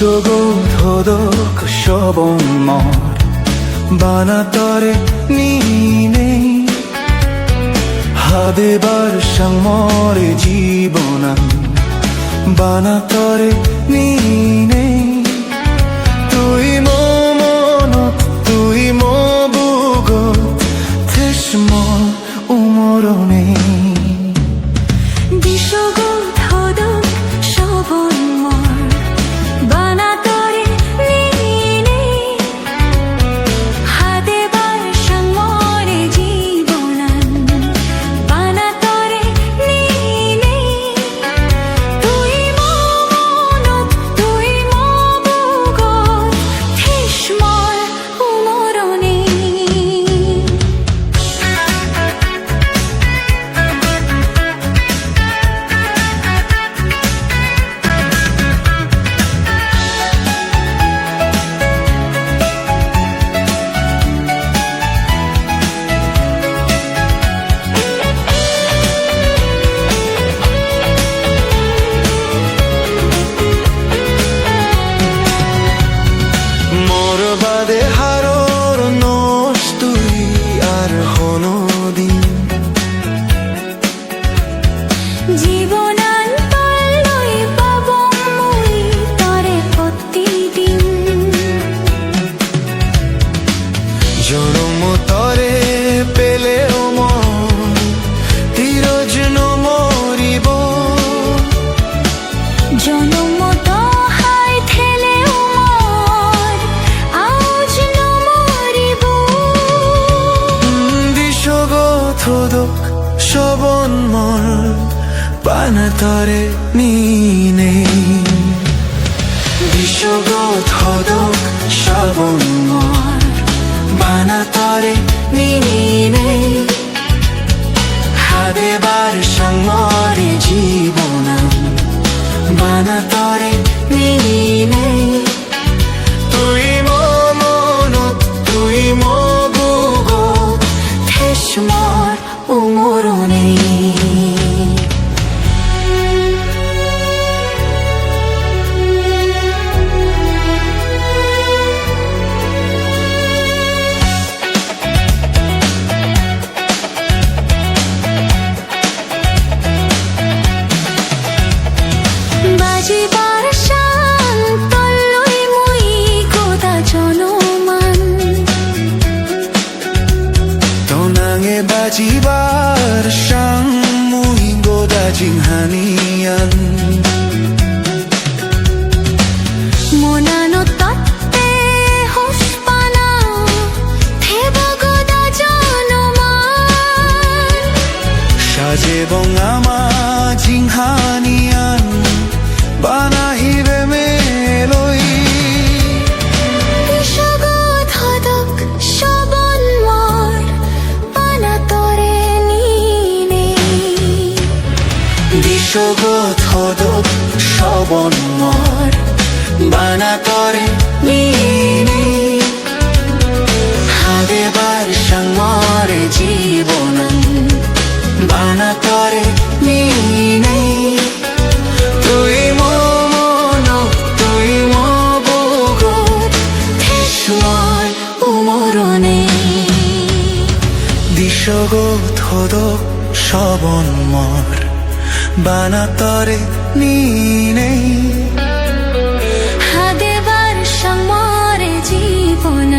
সুগন্ধোদক শবমর বানাতরে নিনে। নেই বর্ষং মরে জীবন বানাতরে নিনে। তুই মো মন, তুই মো বুগ থেস মর উমরণে বিশ্বগ শবন মর পানা তরে নিনে দিশগথদক শবন মর বানা তরে নিনে হাদে বার সঙ্গরে জীবনাম তরে নিনে সাজে বঙামা জিংহানিয়ান বানাহিবে মেলই। বিষগধদক শবন মোর বানা করে নিনি। খোদক সব মর বানাতরে নিনেই হাদেবার সমরে জীবন